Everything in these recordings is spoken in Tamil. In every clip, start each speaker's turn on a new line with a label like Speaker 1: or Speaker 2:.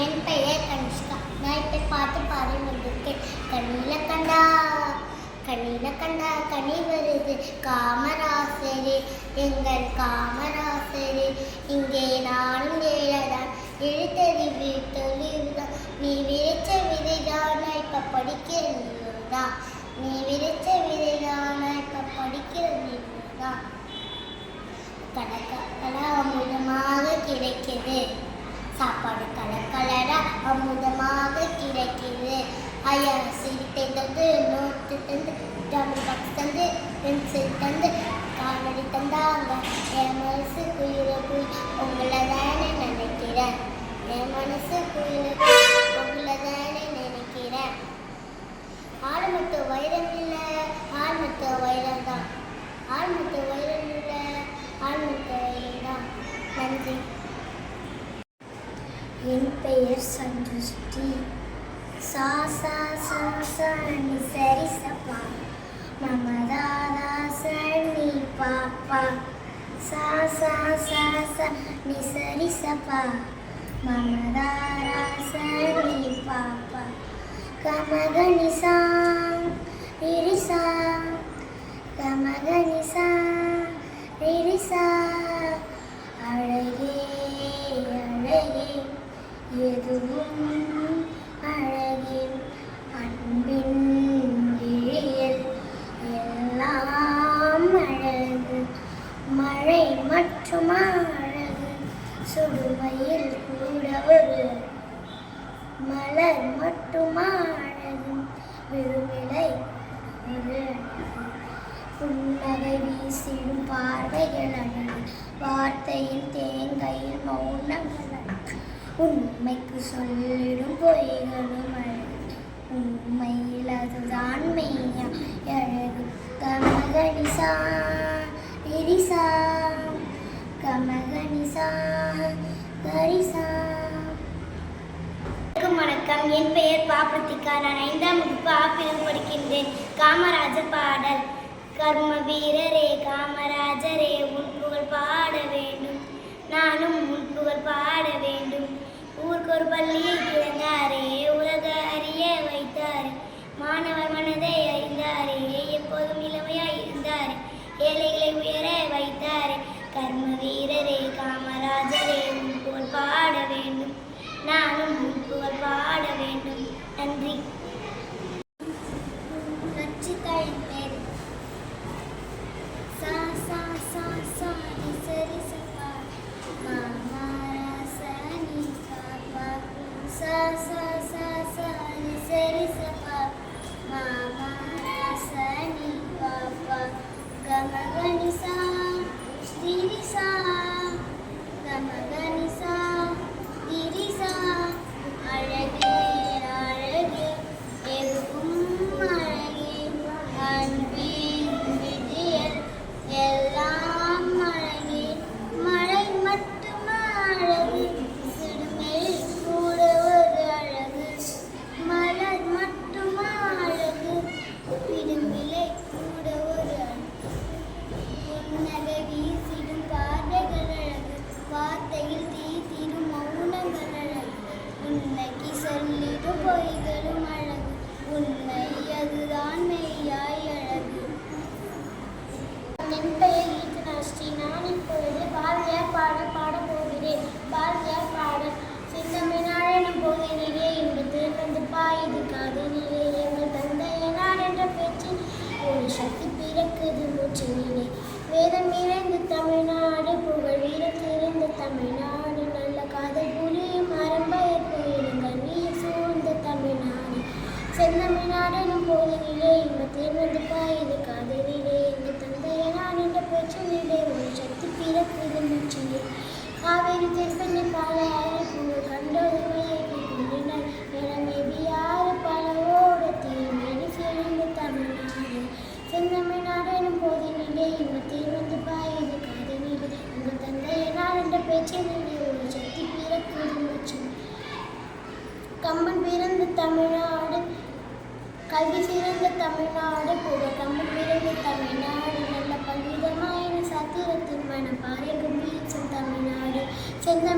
Speaker 1: என் பெயர் கனிஷ்கா. நான் இப்போ பாட்டு பாடி வந்திருக்கேன் கண்ணில கண்டா கண்ணில கண்டா கனி வருது. காமராசரே எங்கள் காமராசரே இங்கே நானும் ஏழதான். எழுத்தறிவு தொழில்தான் நீ விதைச்ச விதைதான் நான் இப்போ படிக்கிறதான் நீ விதைச்ச விதைதான் நான் இப்போ படிக்கிறதான் நீதான் அமுதமாக கிடைக்குது. சாப்பாடு கலர் கலரா அமுதமாக கிடைக்குது. ஐயா சீட்டை தந்து நோட்டு தந்து டபுள் பாக்ஸ் தந்து பென்சில் தந்து காணொலி தந்தாங்க. என் மனசு குயில குயில் உங்களை தானே நினைக்கிறேன். என் மனசு குயில குயில் உங்களை தானே நினைக்கிறேன் ஆரம்பத்து வைரம் இல்லை ஆரம்பத்து வைரம் தான். ஆரம்பத்து வைரம் இல்லை ஆரம்பத்து வைரம் தான். நன்றி. என் பெயர் சந்துஷ்டி சா சா சா சனி நி சரி சப்பா மமதாதா சனி பாப்பா சா சா சா சனி நி சரி சப்பா மமதாரா சனி பாப்பா கமகனி சா ரிரிசா இரிசா. கமகனிசா ரிரிசா அழகே அழகே. எதுவும் அழகே அன்பின் விழியல் எல்லாம் அழகு மழை மட்டுமா அழகு சுடுமையில் கூட ஒரு மலர் மட்டுமா அழகு விருமிலை ஒரு புன்னகை வீசிடும் பார்வைகள் அழகு வார்த்தையில் தேங்கையில் மௌனங்கள் அழகு உண்மைக்கு சொல்லிடும் பொய்களும் அழகு. உண்மையில் அதுதான் மெய்யா. அழகு கமகனிசா எரிசா கமகனிசா கரிசா வணக்கம். என் பெயர் பாப்பத்திகா நான் ஐந்தாம் வகுப்பு ஆப்பிரம் படிக்கின்றேன். காமராஜர் பாடல். கர்ம வீரரே காமராஜரே உன் புகழ் பாட வேண்டும். நானும் உன் புகழ் பாட வேண்டும். ஊருக்கு ஒரு பள்ளியை திறந்தாரே உலக அறிய வைத்தார். மாணவர் மனதை அறிந்தாரே எப்போதும் இளமையாய் இருந்தார். ஏழைகளை உயர வைத்தார். கர்ம வீரரே காமராஜரே போல் பாட வேண்டும். நானும் உன் புகழ் பாட வேண்டும். தந்தையனார் ஒரு சக்தி பிறக்குது மூச்சு கம்பன் பிறந்த தமிழ்நாடு கல்வி சிறந்த தமிழ்நாடு புகழ் கம்பன் பிறந்த தமிழ்நாடு நல்ல பல்விதமான சத்திரத்தின் மனம் பாரிய வீச்சும் தமிழ்நாடு. செந்தமிழ்நாடு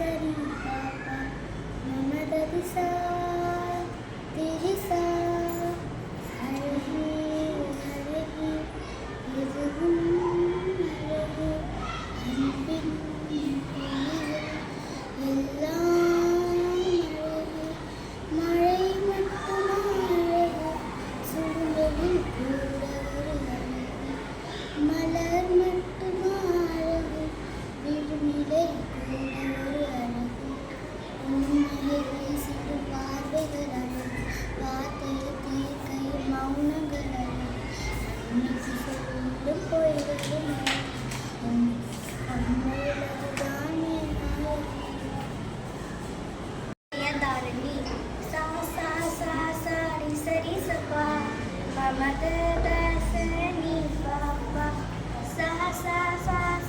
Speaker 1: సరి మమదది సా Sama da da sa ni fa fa sa sa sa.